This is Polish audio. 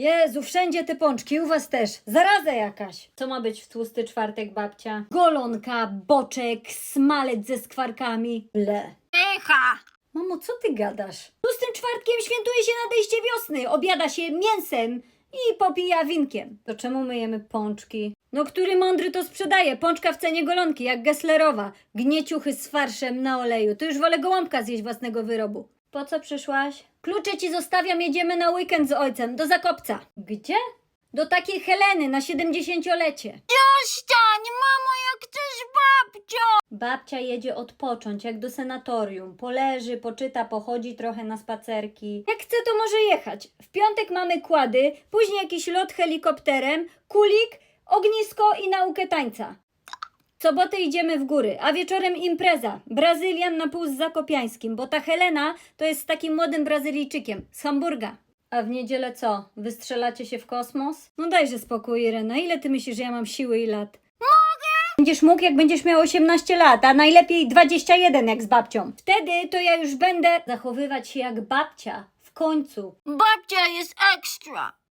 Jezu, wszędzie te pączki, u was też. Zaraza jakaś. Co ma być w tłusty czwartek, babcia? Golonka, boczek, smalec ze skwarkami. Ble. Echa! Mamo, co ty gadasz? Tłustym czwartkiem świętuje się nadejście wiosny, obiada się mięsem i popija winkiem. To czemu myjemy pączki? No, który mądry to sprzedaje? Pączka w cenie golonki, jak Gesslerowa. Gnieciuchy z farszem na oleju. To już wolę gołąbka zjeść własnego wyrobu. Po co przyszłaś? Klucze ci zostawiam, jedziemy na weekend z ojcem, do Zakopca. Gdzie? Do takiej Heleny na 70-lecie. Zostań, mamo, jak chcesz babcio! Babcia jedzie odpocząć, jak do senatorium. Poleży, poczyta, pochodzi trochę na spacerki. Jak chce, to może jechać. W piątek mamy kłady, później jakiś lot helikopterem, kulik, ognisko i naukę tańca. Sobotę idziemy w góry, a wieczorem impreza. Brazylian na pół z Zakopiańskim, bo ta Helena to jest z takim młodym Brazylijczykiem z Hamburga. A w niedzielę co? Wystrzelacie się w kosmos? No dajże spokój, Irena. Ile ty myślisz, że ja mam siły i lat? Będziesz mógł, jak będziesz miał 18 lat, a najlepiej 21 jak z babcią. Wtedy to ja już będę zachowywać się jak babcia. W końcu. Babcia jest ekstra.